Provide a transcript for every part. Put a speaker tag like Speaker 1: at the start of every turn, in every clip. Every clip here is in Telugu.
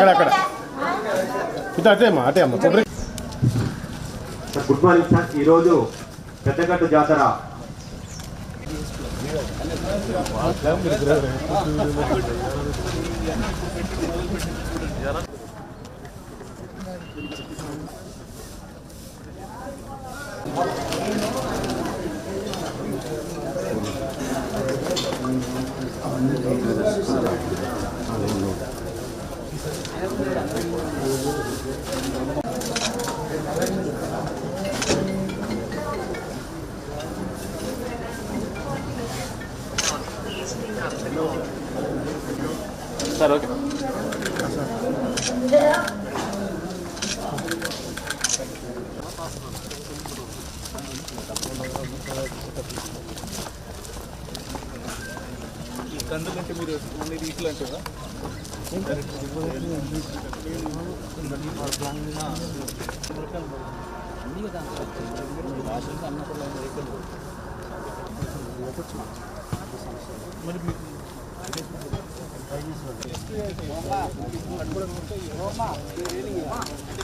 Speaker 1: అక్కడ అక్కడ ఇటు అటే అమ్మా అటే అమ్మా కొబ్బరి
Speaker 2: సార్ గుడ్ మార్నింగ్ సార్ ఈరోజు పెద్దగట్టు జాతర
Speaker 1: సార్ ఓకే
Speaker 3: కందుకంటే మీరు మళ్ళీ ఇట్లా అంటారా మరి మీకు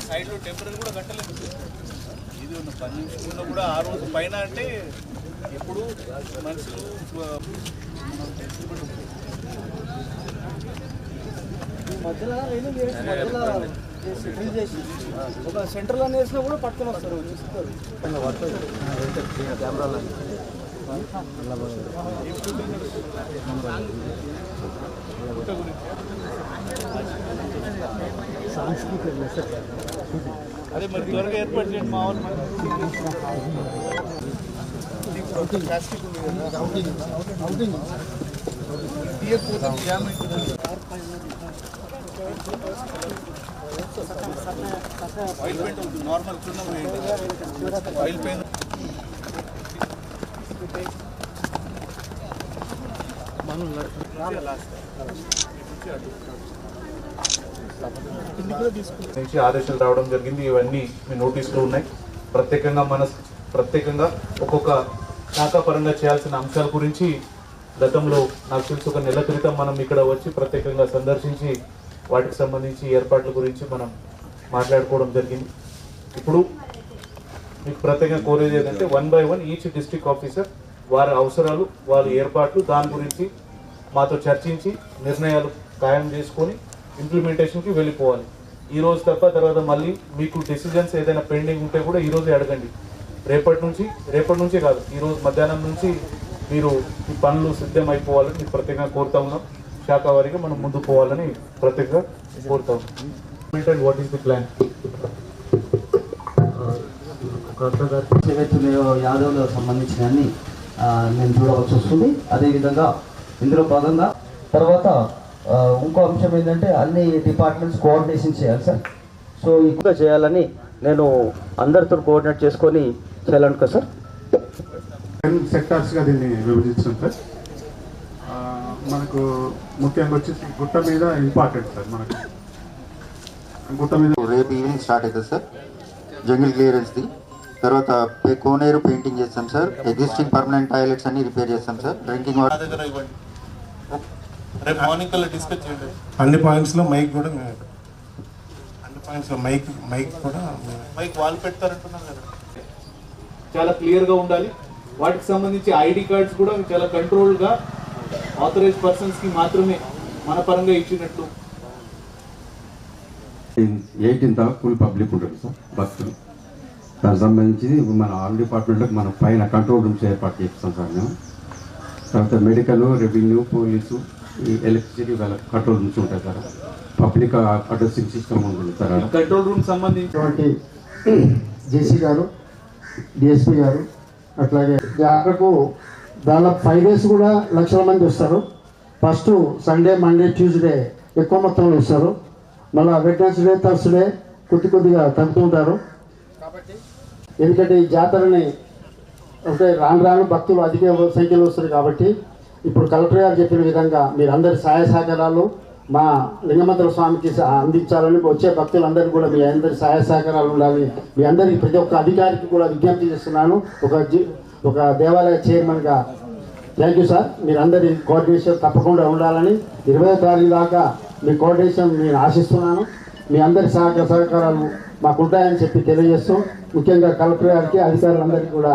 Speaker 3: సైడ్లో టెంపరీ కూడా కట్టలేదు. ఇది ఉన్న పని నిమిషంలో కూడా ఆ రోజు పైన అంటే ఎప్పుడు మనుషులు
Speaker 4: మధ్యలో ఒక సెంటర్లో వేసినా కూడా పట్టుకొని వస్తారు. చూస్తారు
Speaker 3: అదే మరి త్వరగా ఏర్పాటు చేయండి మా వాళ్ళు ప్లాస్టిక్ ఉంది కదా తీయకపోతే జామ్ అవుతుంది ఆయిల్ పెయింట్ ఉంటుంది నార్మల్ చున్నం వేయండి ఆయిల్ పెయింట్
Speaker 2: నుంచి ఆదేశాలు రావడం జరిగింది. ఇవన్నీ మీ నోటీసులు ఉన్నాయి. ప్రత్యేకంగా మన ప్రత్యేకంగా ఒక్కొక్క శాఖాపరంగా చేయాల్సిన అంశాల గురించి గతంలో నాకు తెలిసి ఒక నెల క్రితం మనం ఇక్కడ వచ్చి ప్రత్యేకంగా సందర్శించి వాటికి సంబంధించి ఏర్పాట్ల గురించి మనం మాట్లాడుకోవడం జరిగింది. ఇప్పుడు మీకు ప్రత్యేకంగా కోరేది ఏంటంటే one by one each district officer వారి అవసరాలు వారి ఏర్పాట్లు దాని గురించి మాతో చర్చించి నిర్ణయాలు ఖాయం చేసుకొని ఇంప్లిమెంటేషన్కి వెళ్ళిపోవాలి. ఈ రోజు తప్ప తర్వాత మళ్ళీ మీకు డెసిజన్స్ ఏదైనా పెండింగ్ ఉంటే కూడా ఈరోజు అడగండి. రేపటి నుంచి రేపటి నుంచే కాదు ఈరోజు మధ్యాహ్నం నుంచి మీరు ఈ పనులు సిద్ధం అయిపోవాలని మీకు ప్రత్యేకంగా కోరుతా ఉన్నాం. శాఖ వారిగా మనం ముందుకు పోవాలని ప్రత్యేకంగా కోరుతా ఉన్నాం. వాట్ ఈస్ ది ప్లాన్
Speaker 5: ఏవైతే ఉన్నాయో సంబంధించిన నేను చూడవలసి వస్తుంది. అదేవిధంగా ఇందులో భాగంగా తర్వాత ఇంకో అంశం ఏంటంటే అన్ని డిపార్ట్మెంట్స్ కోఆర్డినేషన్ చేయాలి సార్. సో ఎక్కువగా చేయాలని నేను అందరితో కోఆర్డినేట్ చేసుకొని చేయాలనుకో సార్?
Speaker 6: టెన్ సెక్టార్స్గా దీన్ని విభజించాం సార్. ఆ, మనకు ముఖ్యంగా వచ్చేసి గుట్ట మీద ఇంపార్టెంట్ సార్ మనకు. గుట్ట మీద
Speaker 7: రేపు ఈవినింగ్ స్టార్ట్ అవుతుంది సార్. జంగిల్ క్లియరెన్స్ది తర్వాత పే- కోనేరు పెయింటింగ్ చేస్తాం సార్. ఎగ్జిస్టింగ్ పర్మనెంట్ టాయిలెట్స్ అన్ని రిపేర్ చేస్తాం సార్. డ్రింకింగ్ వాటర్
Speaker 3: రేపు మార్నింగ్ కల్లా డిస్కస్ చేయండి.
Speaker 1: అన్ని పాయింట్స్లో మైక్ కూడా మేము- అన్ని పాయింట్స్లో మైక్ మైక్ కూడా మేము-
Speaker 3: మైక్ వాళ్ళు పెడతారంటున్నారు కదా.
Speaker 2: చాలా క్లియర్గా ఉండాలి. వాటికి సంబంధించి ఐడి కార్డ్స్ కూడా చాలా కంట్రోల్గా ఆథరైజ్ పర్సన్స్కి మాత్రమే మన పరంగా ఇచ్చినట్లు.
Speaker 8: ఎయిటీన్ దాకా ఫుల్ పబ్లిక్ ఉంటుంది సార్ బస్సులు. దానికి సంబంధించి మన ఆల్ డిపార్ట్మెంట్లకు మనం పైన కంట్రోల్ రూమ్స్ ఏర్పాటు చేస్తాం సార్ మేము. తర్వాత మెడికల్ రెవెన్యూ పోలీసు ఈ ఎలక్ట్రిసిటీ వాళ్ళ కంట్రోల్ రూమ్స్ ఉంటాయి సార్ పబ్లిక్ అడ్రసింగ్ సిస్టమ్ ఉంటుంది సార్.
Speaker 2: కంట్రోల్ రూమ్ సంబంధించి
Speaker 9: ఉన్నటువంటి జేసీ గారు డిఎస్పి గారు అట్లాగే జాతరకు దాదాపు ఫైవ్ డేస్ కూడా లక్షల మంది వస్తారు. ఫస్ట్ సండే మండే ట్యూస్డే ఎక్కువ మొత్తంలో వస్తారు. మళ్ళీ వెడ్నెస్డే థర్స్డే కొద్ది కొద్దిగా తగ్గుతుంటారు ఎందుకంటే ఈ జాతరని అంటే రాను రాను భక్తులు అధిక సంఖ్యలో వస్తారు కాబట్టి ఇప్పుడు కలెక్టర్ గారు చెప్పిన విధంగా మీరందరి సహాయ సహకారాలు మా లింగమంత్ర స్వామికి అందించాలని వచ్చే భక్తులందరికీ కూడా మీ అందరి సహాయ సహకారాలు ఉండాలి మీ అందరికీ ప్రతి ఒక్క అధికారికి కూడా విజ్ఞప్తి చేస్తున్నాను. ఒక ఒక దేవాలయ చైర్మన్గా థ్యాంక్ యూ సార్. మీరందరి కోఆర్డినేషన్ తప్పకుండా ఉండాలని ఇరవై తారీఖు దాకా మీ కోఆర్డినేషన్ నేను ఆశిస్తున్నాను. మీ అందరి సహకార సహకారాలు మాకు ఉంటాయని చెప్పి తెలియజేస్తూ ముఖ్యంగా కలెక్టర్ గారికి అధికారులందరికీ కూడా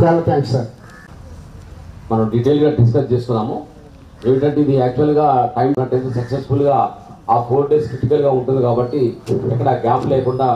Speaker 9: చాలా థ్యాంక్స్ సార్.
Speaker 10: మనం డీటెయిల్గా డిస్కస్ చేసుకున్నాము. ఏమిటంటే ఇది యాక్చువల్గా టైం అంటే సక్సెస్ఫుల్గా ఆ ఫోర్ డేస్ క్రిటికల్గా ఉంటుంది కాబట్టి ఎక్కడ గ్యాప్ లేకుండా